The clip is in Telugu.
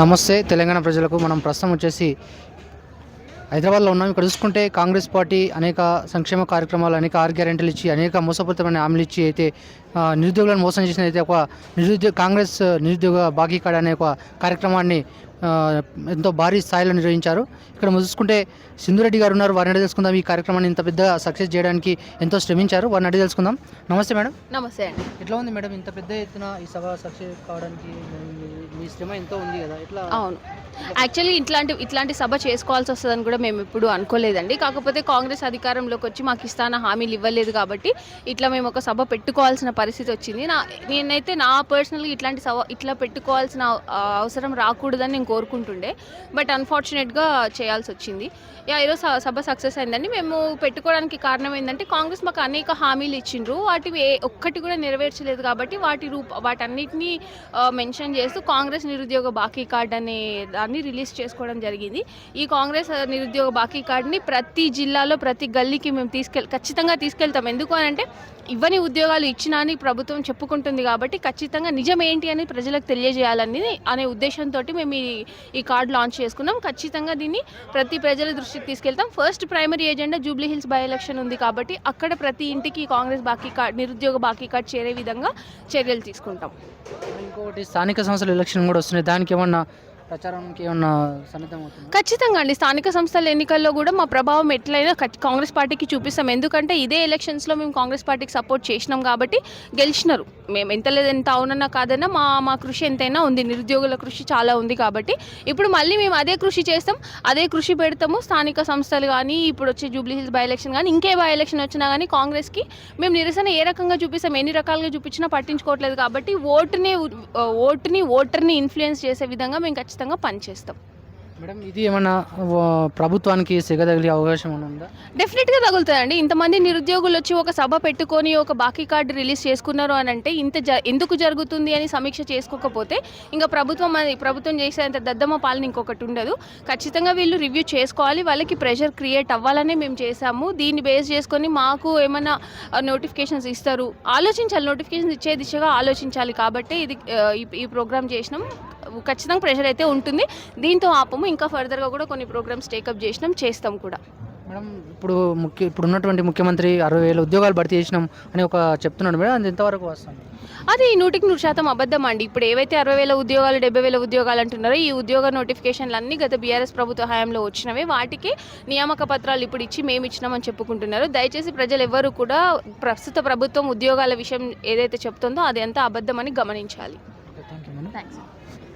నమస్తే. తెలంగాణ ప్రజలకు మనం ప్రస్తుతం వచ్చేసి హైదరాబాద్లో ఉన్నాం. ఇక్కడ చూసుకుంటే కాంగ్రెస్ పార్టీ అనేక సంక్షేమ కార్యక్రమాలు అనేక ఆరు గ్యారెంటీలు ఇచ్చి అనేక మోసపూరితమైన హామీలు ఇచ్చి అయితే నిరుద్యోగులను మోసం చేసిన అయితే ఒక నిరుద్యోగ కాంగ్రెస్ నిరుద్యోగ బాకీ కాడ అనే ఒక కార్యక్రమాన్ని ఎంతో భారీ స్థాయిలో నిర్వహించారు. ఇక్కడ చూసుకుంటే సింధురెడ్డి గారు ఉన్నారు. వారిని అడిగి తెలుసుకుందాం ఈ కార్యక్రమాన్ని ఇంత పెద్ద సక్సెస్ చేయడానికి ఎంతో శ్రమించారు. వారిని అడిగి తెలుసుకుందాం. నమస్తే మేడం. నమస్తే అండి. ఎట్లా ఉంది మేడం? ఇంత పెద్ద ఎత్తున ఈ సభ సక్సెస్ కావడానికి మీ- శ్రమ ఎంతో ఉంది కదా. ఎట్లా? అవును. యాక్చువల్లీ ఇట్లాంటి ఇట్లాంటి సభ చేసుకోవాల్సి వస్తుందని కూడా మేము ఎప్పుడు అనుకోలేదండి. కాకపోతే కాంగ్రెస్ అధికారంలోకి వచ్చి మాకు ఇస్తాన హామీలు ఇవ్వలేదు కాబట్టి ఇట్లా మేము ఒక సభ పెట్టుకోవాల్సిన పరిస్థితి వచ్చింది. నా నేనైతే నా పర్సనల్గా ఇట్లాంటి సభ ఇట్లా పెట్టుకోవాల్సిన అవసరం రాకూడదని కోరుకుంటుండే. బట్ అన్ఫార్చునేట్గా చేయాల్సి వచ్చింది. యా ఈరోజు స- సభ సక్సెస్ అయిందండి. మేము పెట్టుకోవడానికి కారణం ఏంటంటే కాంగ్రెస్ మాకు అనేక హామీలు ఇచ్చిండ్రు. వాటి ఏ- ఒక్కటి కూడా నెరవేర్చలేదు కాబట్టి వాటి రూప వాటన్నిటిని మెన్షన్ చేస్తూ కాంగ్రెస్ నిరుద్యోగ బాకీ కార్డ్ అనే దాన్ని రిలీజ్ చేసుకోవడం జరిగింది. ఈ కాంగ్రెస్ నిరుద్యోగ బాకీ కార్డ్ని ప్రతి జిల్లాలో ప్రతి గల్లీకి మేము తీసుకెళ్ ఖచ్చితంగా తీసుకెళ్తాం. ఎందుకు అని అంటే ఇవ్వని ఉద్యోగాలు ఇచ్చినా అని ప్రభుత్వం చెప్పుకుంటుంది కాబట్టి ఖచ్చితంగా నిజం ఏంటి అని ప్రజలకు తెలియజేయాలని అనే ఉద్దేశంతో మేము ఈ ఈ కార్డు లాంచ్ చేసుకున్నాం ఖచ్చితంగా దీన్ని ప్రతి ప్రజల దృష్టికి తీసుకెళ్తాం. First primary agenda Jubilee Hills by election ఉంది కాబట్టి అక్కడ ప్రతి ఇంటికి కాంగ్రెస్ బాకీ కార్డ్ నిరుద్యోగ బాకీ కార్డ్ చేరే విధంగా చర్యలు తీసుకుంటాం. ఇంకోటి స్థానిక సంస్థల ఎలక్షన్ కూడా వస్తున్నాయి. దానికి ఏమన్నా ప్రచారానికి ఏమన్నా సన్నిధం అవుతుంది? ఖచ్చితంగా అండి. స్థానిక సంస్థల ఎన్నికల్లో కూడా మా ప్రభావం ఎట్లయినా కాంగ్రెస్ పార్టీకి చూపిస్తాం. ఎందుకంటే ఇదే ఎలక్షన్స్లో మేము కాంగ్రెస్ పార్టీకి సపోర్ట్ చేసినాం కాబట్టి గెలిచినారు. మేము ఎంత లేదు ఎంత అవునన్నా కాదన్నా మా మా కృషి ఎంతైనా ఉంది. నిరుద్యోగుల కృషి చాలా ఉంది కాబట్టి ఇప్పుడు మళ్ళీ మేము అదే కృషి చేస్తాం. అదే కృషి పెడతాము. స్థానిక సంస్థలు కానీ ఇప్పుడు వచ్చే జూబ్లీ హిల్స్ బై ఎలక్షన్ కానీ ఇంకే బై ఎలక్షన్ వచ్చినా కానీ కాంగ్రెస్కి మేము నిరసన ఏ రకంగా చూపిస్తాం? ఎన్ని రకాలుగా చూపించినా పట్టించుకోవట్లేదు కాబట్టి ఓటుని ఓటుని ఓటర్ని ఇన్ఫ్లుయెన్స్ చేసే విధంగా మేము ఖచ్చితంగా పనిచేస్తాం మేడం ఇది ఏమన్నా ఆ, ప్రభుత్వానికి సిగ తగిలే అవకాశం ఏమైనా ఉందా? డెఫినెట్గా తగులుతాయండి. ఇంతమంది నిరుద్యోగులు వచ్చి ఒక సభ పెట్టుకొని ఒక బాకీ కార్డు రిలీజ్ చేసుకున్నారు అని అంటే ఇంత జ ఎందుకు జరుగుతుంది అని సమీక్ష చేసుకోకపోతే ఇంకా ప్రభుత్వం అది ప్రభుత్వం చేసేంత దద్దమ్మ పాలన ఇంకొకటి ఉండదు. ఖచ్చితంగా వీళ్ళు రివ్యూ చేసుకోవాలి. వాళ్ళకి ప్రెషర్ క్రియేట్ అవ్వాలనే మేము చేసాము దీన్ని బేస్ చేసుకొని మాకు ఏమైనా నోటిఫికేషన్స్ ఇస్తారు. ఆలోచించాలి. నోటిఫికేషన్స్ ఇచ్చే దిశగా ఆలోచించాలి. కాబట్టి ఇది ఈ ప్రోగ్రామ్ చేసినాం. ఖచ్చితంగా ప్రెషర్ అయితే ఉంటుంది. దీంతో ఆపము. ఇంకా ఫర్దర్గా కూడా కొన్ని ప్రోగ్రామ్స్ టేకప్ చేసినాం చేస్తాం కూడా. మేడం ఇప్పుడు ముఖ్య ఇప్పుడు ఉన్నటువంటి ముఖ్యమంత్రి అరవై వేల ఉద్యోగాలు భర్తీ చేసినాం అని ఒక చెప్తున్నాడు మేడం. అది ఎంతవరకు వస్తుంది అది నూటికి నూరు శాతం అబద్ధం అండి. ఇప్పుడు ఏవైతే అరవై వేల ఉద్యోగాలు డెబ్బై వేల ఉద్యోగాలు అంటున్నారో ఈ ఉద్యోగ నోటిఫికేషన్లు అన్నీ గత బీఆర్ఎస్ ప్రభుత్వ హయాంలో వచ్చినవే. వాటికి నియామక పత్రాలు ఇప్పుడు ఇచ్చి మేము ఇచ్చినామని చెప్పుకుంటున్నారు. దయచేసి ప్రజలు ఎవ్వరూ కూడా ప్రస్తుత ప్రభుత్వం ఉద్యోగాల విషయం ఏదైతే చెప్తుందో అది ఎంత అబద్ధమని గమనించాలి. Thank you madam. థ్యాంక్స్